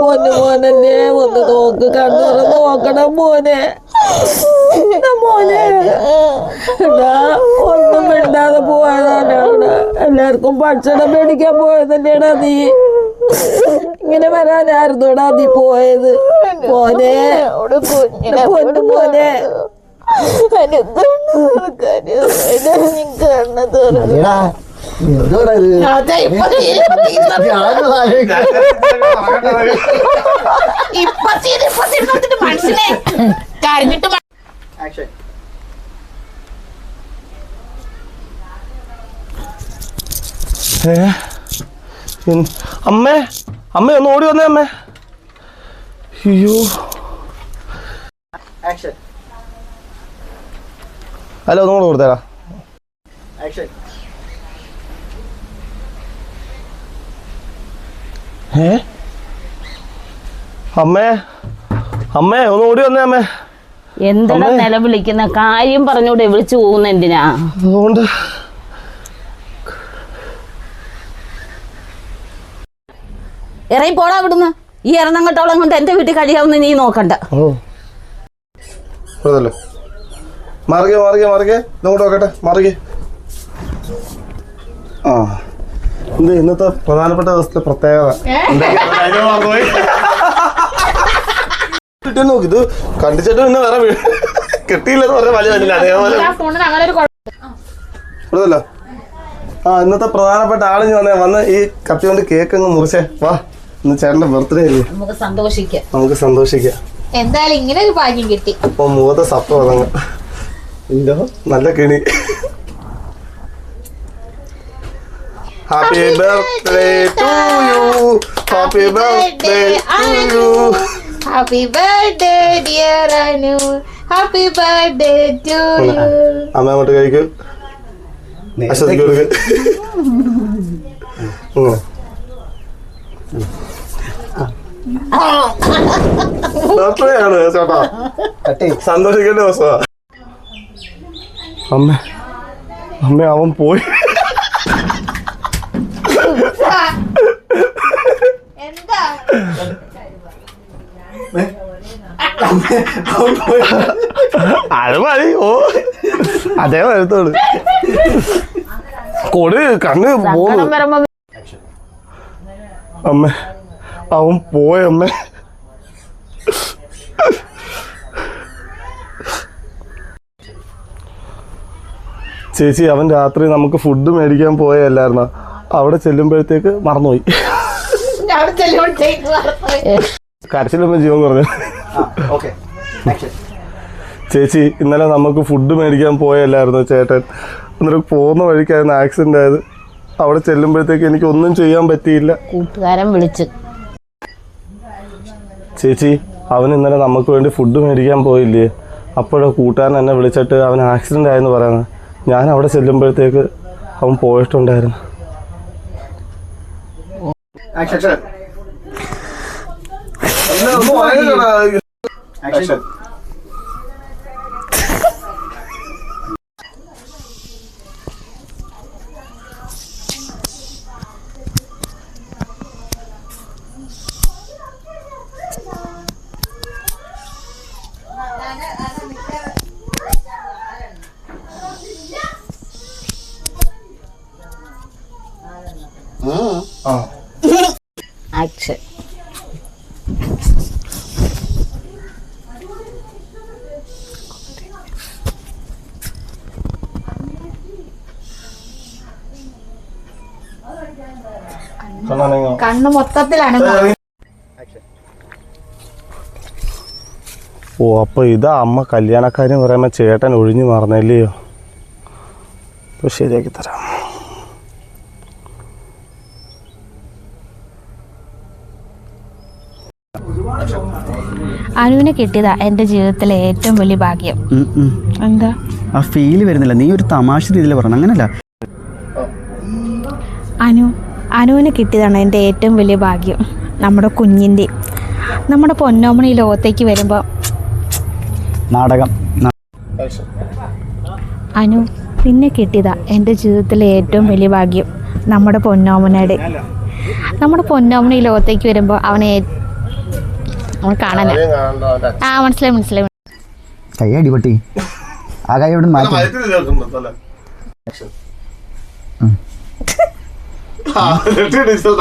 മോനെ ഒന്ന് നോക്ക് കണ്ണുറ നോക്കണം മോനെ മോനെ ഒന്നും മിണ്ടാതെ പോയതാണ് എല്ലാവർക്കും ഭക്ഷണം മേടിക്കാൻ പോയതല്ലേടാ നീ ഇങ്ങനെ വരാനായിരുന്നോടാ നീ പോയത് മോനെ പൊന്നു മോനെ ഞാൻ എടാ, എന്തുവാടാ ഇത്? ഞാനും ഏ? എൻ- അമ്മേ അമ്മ ഒന്ന് ഓടി വന്നേ അമ്മേ. അയ്യോ. അല്ല ഒന്നും കൂടെ കൊടുത്തേടാ ഏ? അമ്മേ അമ്മേ ഒന്ന് ഓടി വന്നേ അമ്മേ. എന്താ അമ്മേ. നിലവിളിക്കുന്ന കാര്യം പറഞ്ഞൂടെ വിളിച്ചു പോകുന്ന എന്തിനാ? അതുകൊണ്ട് ഇറങ്ങി പോടാ വിടുന്ന് ഈ ഇറന്നങ്ങട്ടോളം കൊണ്ട് എന്റെ വീട്ടിൽ കഴിയാവുന്ന നീ നോക്കണ്ട. മാറിക്കേ മാറിക്കേ ഇതങ്ങോട്ട് നോക്കട്ടെ മാറിക്കേ. ആ. ഇത് ഇന്നത്തെ പ്രധാനപ്പെട്ട ദിവസത്തെ പ്രത്യേകത? എന്തൊക്കെയാ? നോക്കി ഇത് കണ്ടിച്ചിട്ട് പിന്നെ വേറെ കിട്ടിയില്ലെന്ന് പറഞ്ഞ വലിയ വലിയ അതേപോലെ ആ ഇന്നത്തെ പ്രധാനപ്പെട്ട ആളിഞ്ഞ് വന്നേ വന്ന് ഈ കത്തി കൊണ്ട് കേക്ക് അങ്ങ് മുറിച്ചേ. വാ ഇന്ന് ചേട്ടന്റെ ബർത്ത്ഡേ അല്ലേ? നമുക്ക് സന്തോഷിക്കാം. നമുക്ക് സന്തോഷിക്കാം. എന്തായാലും ഇങ്ങനെ ഒരു ഭാഗ്യം കിട്ടി. അപ്പൊ മുഖത്തെ സപ്പ് വതങ്ങ് ഇല്ലോ നല്ല കിണി. Happy birthday to you happy birthday to you happy birthday dear Anu happy birthday to you അമ്മ അങ്ങോട്ട് കഴിക്കൂ. അശ്വതിക്ക് കൊടുക്ക്. ബർത്ത്ഡേ ആണ് ചേട്ടാ. സന്തോഷിക്കേണ്ട ദിവസമാ. അമ്മ. അമ്മ അവൻ പോയി. അത് മതി ഓ. അതേ വരത്തോളൂ കൊട് കണ്ണ് പോന്നു അമ്മ അവൻ പോയ അമ്മ. ചേച്ചി അവൻ രാത്രി നമുക്ക് ഫുഡ് മേടിക്കാൻ പോയല്ലായിരുന്നോ അവിടെ ചെല്ലുമ്പോഴത്തേക്ക് മറന്നുപോയി. അവിടെ ചെല്ലുമ്പോഴത്തേക്ക് മറന്നുപോയി. കരച്ചിലുമ്പോ ജീവൻ കുറഞ്ഞു. ചേച്ചി ഇന്നലെ നമുക്ക് ഫുഡ് മേടിക്കാൻ പോയല്ലായിരുന്നു ചേട്ടൻ? എന്നിട്ട് പോകുന്ന വഴിക്കായിരുന്നു ആക്സിഡന്റ് ആയത്. അവിടെ ചെല്ലുമ്പോഴത്തേക്ക് എനിക്ക് ഒന്നും ചെയ്യാൻ പറ്റിയില്ല. കൂട്ടുകാരൻ വിളിച്ച്. ചേച്ചി അവൻ ഇന്നലെ നമുക്ക് വേണ്ടി ഫുഡ് മേടിക്കാൻ പോയില്ലേ? അപ്പോഴോ കൂട്ടുകാരൻ എന്നെ വിളിച്ചിട്ട് അവൻ ആക്സിഡന്റ് ആയെന്ന് പറയുന്നത്. ഞാൻ അവിടെ ചെല്ലുമ്പോഴത്തേക്ക് അവൻ പോയിട്ടുണ്ടായിരുന്നു. ആക്ഷൻ एक्शन एक्शन കണ്ണ് മൊത്തത്തിലാണ് ഓ അപ്പൊ ഇതാ അമ്മ കല്യാണക്കാര്യം പറയുമ്പോ ചേട്ടൻ ഒഴിഞ്ഞു മാറുന്നല്ലയോ? അപ്പൊ ശരിയാക്കി തരാം. അനുവിനെ കിട്ടിയതാ എന്റെ ജീവിതത്തിലെ ഏറ്റവും വലിയ ഭാഗ്യം. എന്താ? ആ ഫീൽ വരുന്നില്ല. നീ ഒരു തമാശ രീതിയിൽ പറഞ്ഞു അങ്ങനല്ല. അനു അനുവിനെ കിട്ടിയതാണ് എന്റെ ഏറ്റവും വലിയ ഭാഗ്യം നമ്മുടെ കുഞ്ഞിന്റെ. നമ്മുടെ പൊന്നോമണി ലോകത്തേക്ക് വരുമ്പോൾ നാടകം. അനു പിന്നെ കിട്ടിയതാ എന്റെ ജീവിതത്തിലെ ഏറ്റവും വലിയ ഭാഗ്യം നമ്മുടെ പൊന്നോമനയുടെ. നമ്മുടെ പൊന്നോമണി ഈ ലോകത്തേക്ക് വരുമ്പോൾ അവനെ കാണാൻ ആ മനസ്സിലായി മനസ്സിലായി. കൈ അടിപൊട്ടി. ആ കൈ എവിടെ മാറ്റി ആ, എന്നിട്ട് ഡിജിറ്റൽ